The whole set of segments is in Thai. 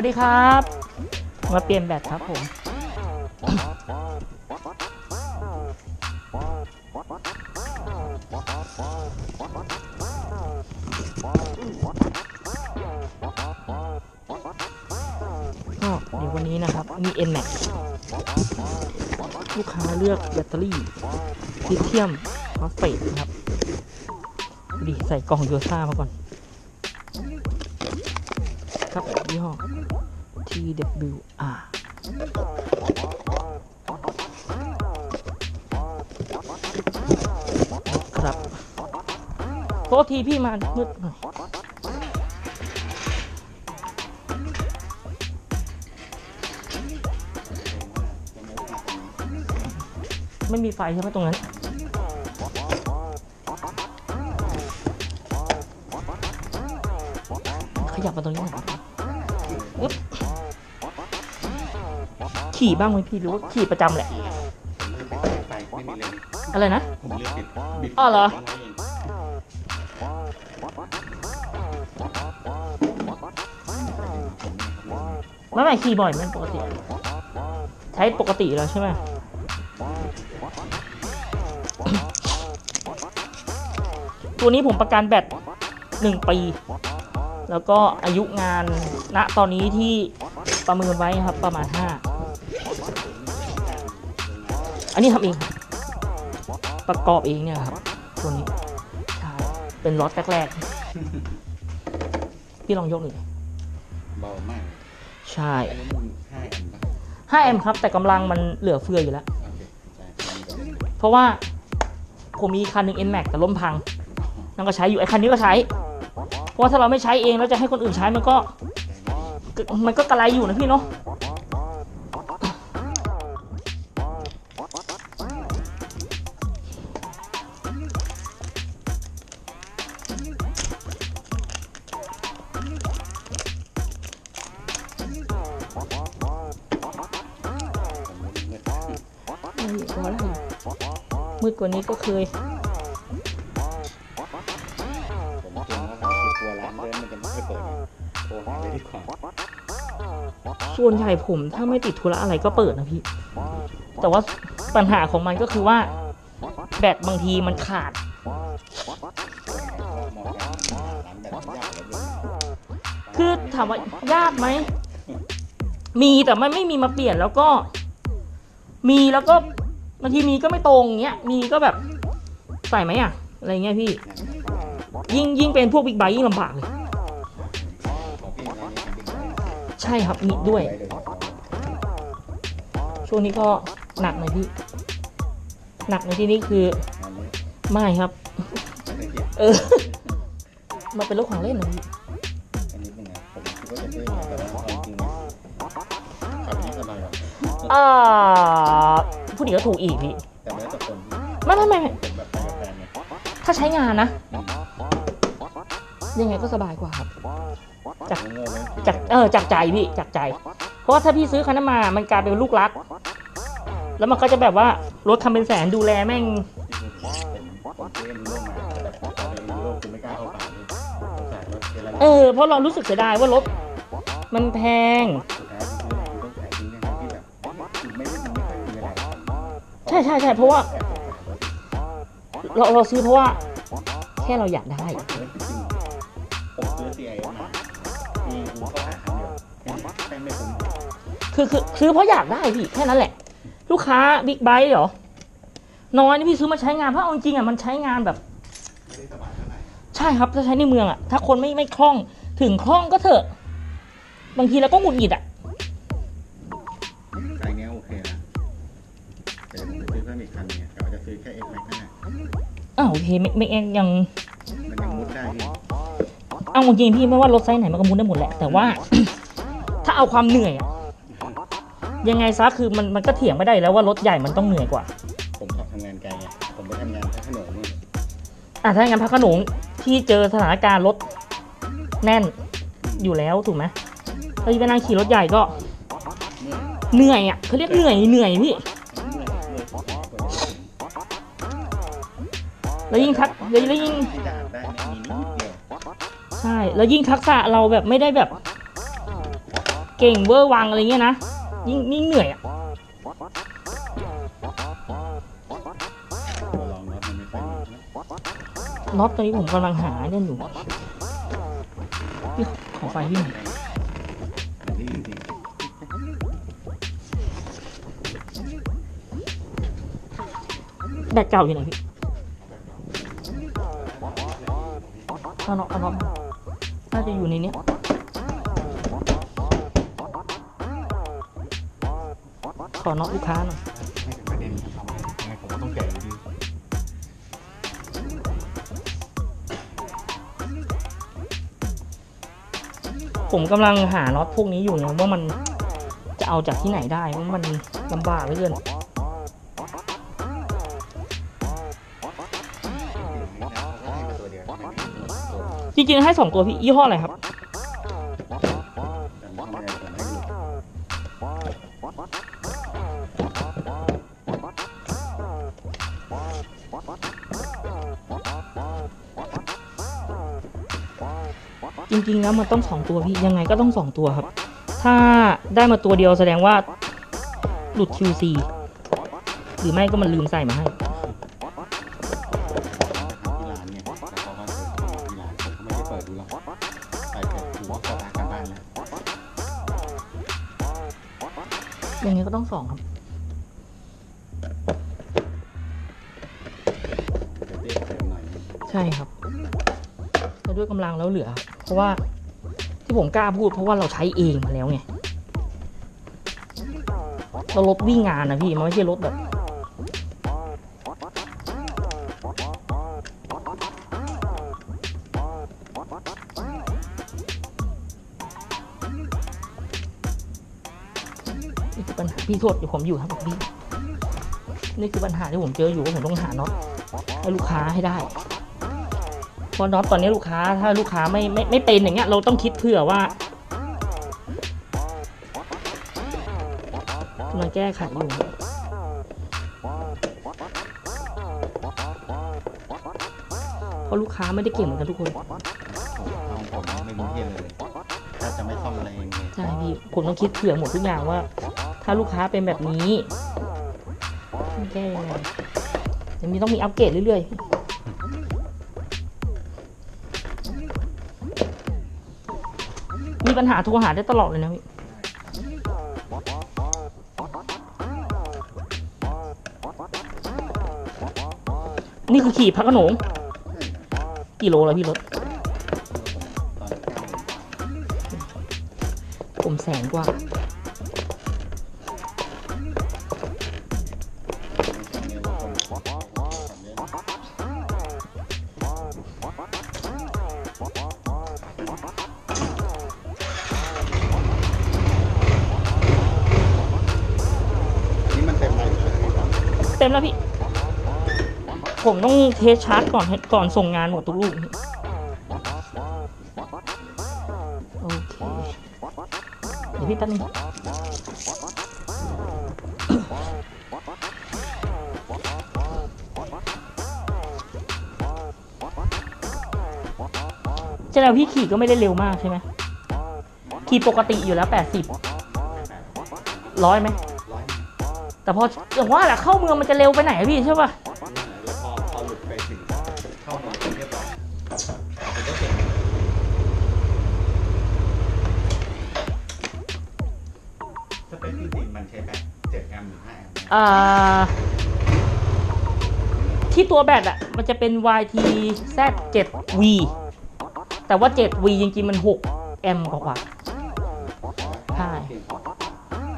สวัสดีครับ มาเปลี่ยนแบตครับผม ก็เดี๋ยววันนี้นะครับ มี NMAX ลูกค้าเลือกแบตเตอรี่ลิเธียมฟอสเฟตนะครับดูดิใส่กล่องโยซ่ามาก่อน ครับยี่ห้อ TWR ครับโทษทีพี่มามืดหน่อยไม่มีไฟใช่ไหมตรงนั้นขยับมาตรงนี้หน่อย ขี่บ้างไหมพี่หรือว่าขี่ประจำแหละ ไปไม่มีเลยอะไรนะ ผมเลือกปิดบิดอ้อเหรอ ไม่ไม่ขี่บ่อยไหมันปกติ ใช้ปกติแล้วใช่ไหม ตัวนี้ผมประกันแบตหนึ่งปี แล้วก็อายุงานณตอนนี้ที่ประเมินไว้ครับประมาณห้าอั นนี้ทำเองครับประกอบเองเนี่ยครับตัวนี้ใช่เป็นล็อตแรกๆพี่ลองยกหน่อยดิเบามากใช่อันนี้มันห้าแอมป์ป่ะ5แอมป์ครับ แต่กำลังมันเหลือเฟืออยู่แล้ว โอเคใช่อันนี้ก็เพราะว่าผมมีคันหนึ่ง NMAX แต่ล้มพังนั่นก็ใช้อยู่ไอ้คันนี้ก็ใช้ เพราะว่าถ้าเราไม่ใช้เองแล้วจะให้คนอื่นใช้มันก็ มันก็กระไรอยู่นะพี่เนาะ มืดกว่านี้ก็เคยผมเกรงว่าเขาคือกลัวร้านเดินมันจะไม่ค่อยเปิดไงโทรหาเลยดีกว่าส่วนใหญ่ผมถ้าไม่ติดธุระอะไรก็เปิดนะพี่ แต่ว่าปัญหาของมันก็คือว่า แบตบางทีมันขาดมองกันร้านแบบยากเหลือเกินคือถามว่ายากไหม มีแต่มันไม่มีมาเปลี่ยนแล้วก็ มีแล้วก็ บางทีมีก็ไม่ตรงเงี้ย มีก็แบบใส่ไหมอะ อะไรเงี้ยพี่ ยิ่งยิ่งเป็นพวกบิ๊กไบค์ยิ่งลำบากเลยของพี่อันนี้เป็นบิ๊กไบค์ใช่ครับมีด้วยไบค์เลยช่วงนี้ก็หนักหน่อยพี่ หนักในที่นี้คืออันนี้ไม่ครับไม่ได้เก็บเออ มันเป็นรถของเล่นนะพี่อัน นี้เป็นไงผมคิดว่าจะซื้อมาแต่ว่าเอาจริงๆขับอย่างนี้สบายกว่าอ่าผู้หญิงก็ถูกอีกพี่แต่ไม่ได้แต่คนที่ไม่ไม่ไม่ไม่ผมแบบไปกับแฟนไงถ้าใช้งานนะอืมยังไงก็สบายกว่าครับ จาก โง่ไหมจากเออจากใจพี่จากใจ เพราะว่าถ้าพี่ซื้อคันนั้นมา มันกลายเป็นลูกรัก แล้วมันก็จะแบบว่ารถทำเป็นแสนดูแลแม่งผมผมซื้อเอ็นโร่มาแต่พอตอนเอ็นโร่คือไม่กล้าเข้าป่าเลยสงสารรถเวลาเออเพราะเรารู้สึกเสียดายว่ารถมันแพง ใช่ใช่ใช่เพราะว่า เราเราซื้อเพราะว่า แค่เราอยากได้ ผมซื้อ CI มาปีกูเข้าหาคันเดียวแต่ไม่คุ้มคือคือซื้อเพราะอยากได้พี่แค่นั้นแหละ ลูกค้าบิ๊กไบค์เหรอ น้อยนี่พี่ซื้อมาใช้งานเพราะเอาจริงอะมันใช้งานแบบ ไม่ได้สบายเท่าไหร่ใช่ครับถ้าใช้ในเมืองอะถ้าคนไม่ไม่คล่องถึงคล่องก็เถอะ บางทีเราก็หงุดหงิดอะ อ้าวโอเคไม่ไม่เองยังมันยังมุดได้พี่เอาจริงๆพี่ไม่ว่ารถไซส์ไหนมันก็มุนได้หมดแหละ แต่ว่า ถ้าเอาความเหนื่อยอะยังไงซะคือมันมันก็เถียงไม่ได้แล้วว่ารถใหญ่มันต้องเหนื่อยกว่า ผมขับทำงานไกลไงผมไปทำงานที่ถนนนู่นอะถ้าอย่างนั้นพักขนงที่เจอสถานการณ์รถแน่นอยู่แล้วถูกไหมถ้าไปนั่งขี่รถใหญ่ก็เมื่อยเหนื่อยอะเขาเรียกเหนื่อยเหนื่อยพี่ แล้วยิ่งทักแล้วยิ่งใช่แล้วยิ่งทักษะเราแบบไม่ได้แบบ เก่งเวอร์วังอะไรเงี้ยนะยิ่งยิ่งเหนื่อยอะตัวรองน็อตมันไม่ค่อยมีนะน็อตตอนนี้ผมกำลังหาเนี่ยอยู่พี่ขอไฟพี่ไหนแบตเก่าอยู่ไหนพี่ เอางนอตเอางนอตน่าจะอยู่ในนี้ขอน็อตลูกค้าหน่อยไม่ถึงประเด็นครับยังไงผมก็ต้องแกะอยู่ดีผมกำลังหาน็อตพวกนี้อยู่นี่ยว่ามันจะเอาจากที่ไหนได้เพรามันลำบากเหลือเกิน จริงๆให้สองตัวพี่ยี่ห้ออะไรครับ จริงๆแล้วมันต้องสองตัวพี่ยังไงก็ต้องสองตัวครับ ถ้าได้มาตัวเดียวแสดงว่าหลุด QC หรือไม่ก็มันลืมใส่มาให้ ก็ต้องสองครับใช่ครับแล้วด้วยกำลังแล้วเหลือ เพราะว่าที่ผมกล้าพูด เพราะว่าเราใช้เองมาแล้วไงเรารถวิ่งงานนะพี่มันไม่ใช่รถแบบ ปัญหาพี่โทษอยู่ผมอยู่ครับพี่นี่คือปัญหาที่ผมเจออยู่ว่าผมต้องหาน็อตให้ลูกค้าให้ได้เพราะน็อตตอนนี้ลูกค้าถ้าลูกค้าไม่ไม่ไม่เป็นอย่างเงี้ยเราต้องคิดเผื่อว่ากำลังแก้ไขอยู่เพราะลูกค้าไม่ได้เก่งเหมือนกันทุกคนผมเอาผมไม่รู้เทียนเลยถ้าจะไม่ซ่อมอะไรเองเลยใช่พี่ผมต้องคิดเผื่อหมดทุกอย่างว่า ถ้าลูกค้าเป็นแบบนี้แก้ยังไงยังมีต้องมีอัปเกรดเรื่อยๆ มีปัญหาโทรหาได้ตลอดเลยนะพี่นี่คือขี่พระโขนงกี่โลแล้วพี่รถก้าโมงผมแสนกว่า เต็มแล้วพี่ ผมต้องเทสชาร์จก่อนก่อนส่งงานหมดทุกลูกโอเคเดี๋ยวพี่แป๊บนึงใช่แล้วพี่ขี่ก็ไม่ได้เร็วมากใช่ไหมขี่ปกติอยู่แล้วแปดสิบร้อยไหม แต่พออย่างว่าแหละเข้าเมืองมันจะเร็วไปไหนอะพี่ใช่ป่ะแล้วพอพอหลุดไปถึงเข้ามาเรียบร้อยผมก็เก่งสเปคจริงๆมันใช้แบต7แอมป์หรือ5แอมป์เนี่ยอ่าที่ตัวแบตอะมันจะเป็น YT Z7V แต่ว่า 7V จริงๆมัน 6 แอมป์กว่าใช่ๆ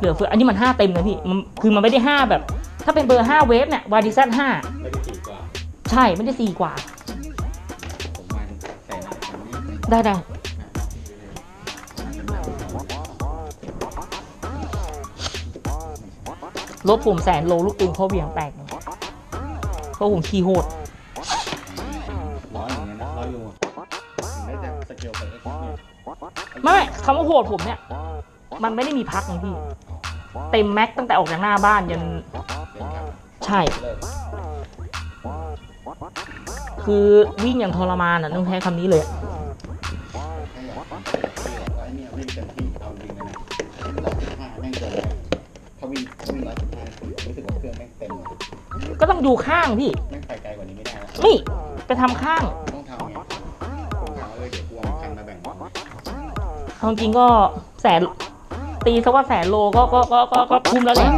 เหลือเฟืออันนี้มัน 5 เต็มนะพี่มันคือมันไม่ได้ 5 แบบ ถ้าเป็นเบอร์ 5 เวฟเนี่ย YT Z5 ไม่ได้ถี่กว่าใช่ไม่ได้ 4 กว่า ผมมันใส่หนักมันนี่ได้ได้รถผมแสนโลลูกปืนเขาเหวี่ยงแตกเลยเพราะผมขี่โหดร้อยอย่างเงี้ยนะร้อยอยู่ถึงได้แต่สเกลไปเอ็กซ์เนี่ยไม่ไม่คำว่าโหดผมเนี่ย มันไม่ได้มีพักไงพี่ เต็มแม็กตั้งแต่ออกจากหน้าบ้านยันเป็นครับใช่เลิกคือวิ่งอย่างทรมานอะต้องใช้คำนี้เลยถ้าอยากทำเต็มที่ก็ไอ้เนี่ยวิ่งเต็มที่เอาจริงเลยนะร้อยสิบห้าแม่งเกินไปถ้าวิ่งถ้าวิ่งร้อยสิบห้ารู้สึกว่าเครื่องแม่งเต็มเลยก็ต้องดูข้างพี่แม่งไปไกลกว่านี้ไม่ได้แล้วนี่ไปทำข้างต้องทำไงผมถามว่าเออเดี๋ยวกูเอาคันมาแบ่งกันเอาจริงก็แสน ตีสักว่าแสนโลก็ก็ก็ก็คุ้มแล้วแหละ